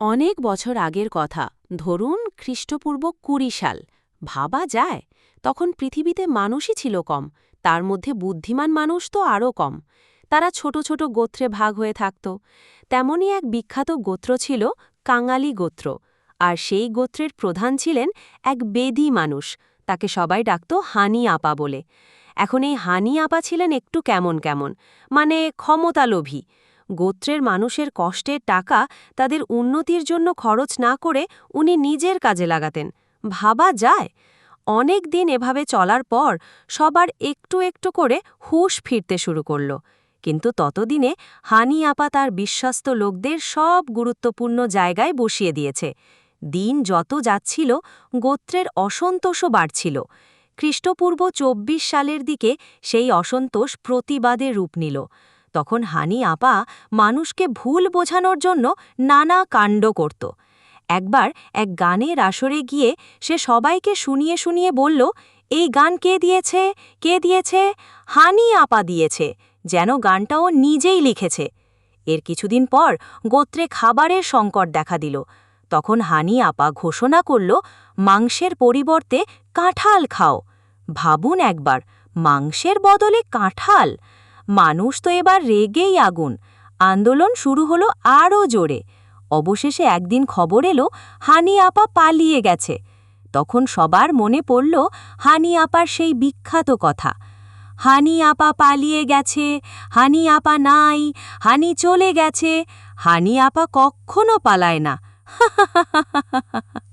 অনেক বছর আগের কথা। ধরুন খ্রিস্টপূর্ব কুড়ি সাল। ভাবা যায়, তখন পৃথিবীতে মানুষই ছিল কম। তার মধ্যে বুদ্ধিমান মানুষ তো আরও কম। তারা ছোট ছোট গোত্রে ভাগ হয়ে থাকত। তেমনই এক বিখ্যাত গোত্র ছিল কাঙালি গোত্র। আর সেই গোত্রের প্রধান ছিলেন এক বেদি মানুষ। তাকে সবাই ডাকত হানি আপা বলে। এখন এই হানি আপা ছিলেন একটু কেমন কেমন মানে ক্ষমতালোভী। গোত্রের মানুষের কষ্টের টাকা তাদের উন্নতির জন্য খরচ না করে উনি নিজের কাজে লাগাতেন। ভাবা যায়। অনেক দিন এভাবে চলার পর সবার একটু একটু করে হুশ ফিরতে শুরু করল। কিন্তু ততদিনে হানি আপা তার বিশ্বস্ত লোকদের সব গুরুত্বপূর্ণ জায়গায় বসিয়ে দিয়েছে। দিন যত যাচ্ছিল, গোত্রের অসন্তোষও বাড়ছিল। খ্রিস্টপূর্ব চব্বিশ সালের দিকে সেই অসন্তোষ প্রতিবাদে রূপ নিল। তখন হানি আপা মানুষকে ভুল বোঝানোর জন্য নানা কাণ্ড করত। একবার এক গানের আসরে গিয়ে সে সবাইকে শুনিয়ে শুনিয়ে বলল, এই গান কে দিয়েছে? কে দিয়েছে? হানি আপা দিয়েছে, যেন গানটা ও নিজেই লিখেছে। এর কিছুদিন পর গোত্রে খাবারের সংকট দেখা দিল। তখন হানি আপা ঘোষণা করল, মাংসের পরিবর্তে কাঁঠাল খাও। ভাবুন একবার, মাংসের বদলে কাঁঠাল? মানুষ তো এবার রেগেই আগুন। আন্দোলন শুরু হলো আরও জোরে। অবশেষে একদিন খবর এলো, হানি আপা পালিয়ে গেছে। তখন সবার মনে পড়ল, হানি আপার সেই বিখ্যাত কথা। হানি আপা পালিয়ে গেছে, হানি আপা নাই, হানি চলে গেছে, হানি আপা কখনো পালায় না।